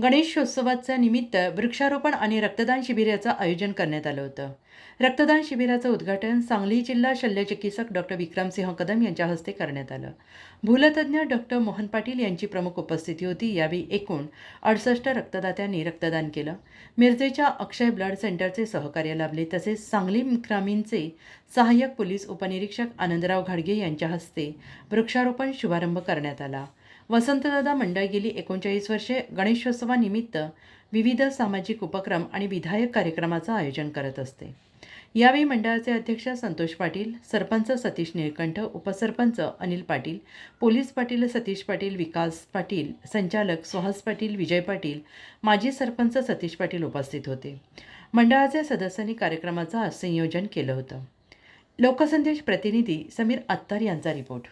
गणेशोत्सवाच्या निमित्त वृक्षारोपण आणि रक्तदान शिबिराचं आयोजन करण्यात आलं होतं. रक्तदान शिबिराचं उद्घाटन सांगली जिल्हा शल्यचिकित्सक डॉक्टर विक्रमसिंह कदम यांच्या हस्ते करण्यात आलं. भूलतज्ञ डॉक्टर मोहन पाटील यांची प्रमुख उपस्थिती होती. यावेळी एकूण अडसष्ट रक्तदात्यांनी रक्तदान केलं. मिरजेच्या अक्षय ब्लड सेंटरचे सहकार्य लाभले. तसेच सांगली ग्रामीणचे सहाय्यक पोलीस उपनिरीक्षक आनंदराव घाडगे यांच्या हस्ते वृक्षारोपण शुभारंभ करण्यात आला. वसंतदादा मंडळ गेली एकोणचाळीस वर्षे गणेशोत्सवानिमित्त विविध सामाजिक उपक्रम आणि विधायक कार्यक्रमाचं आयोजन करत असते. यावेळी मंडळाचे अध्यक्ष संतोष पाटील सरपंच सतीश निळकंठ उपसरपंच अनिल पाटील पोलीस पाटील सतीश पाटील विकास पाटील संचालक सुहास पाटील विजय पाटील माजी सरपंच सतीश पाटील उपस्थित होते. मंडळाच्या सदस्यांनी कार्यक्रमाचं संयोजन केलं होतं. लोकसंदेश प्रतिनिधी समीर अत्तार यांचा रिपोर्ट.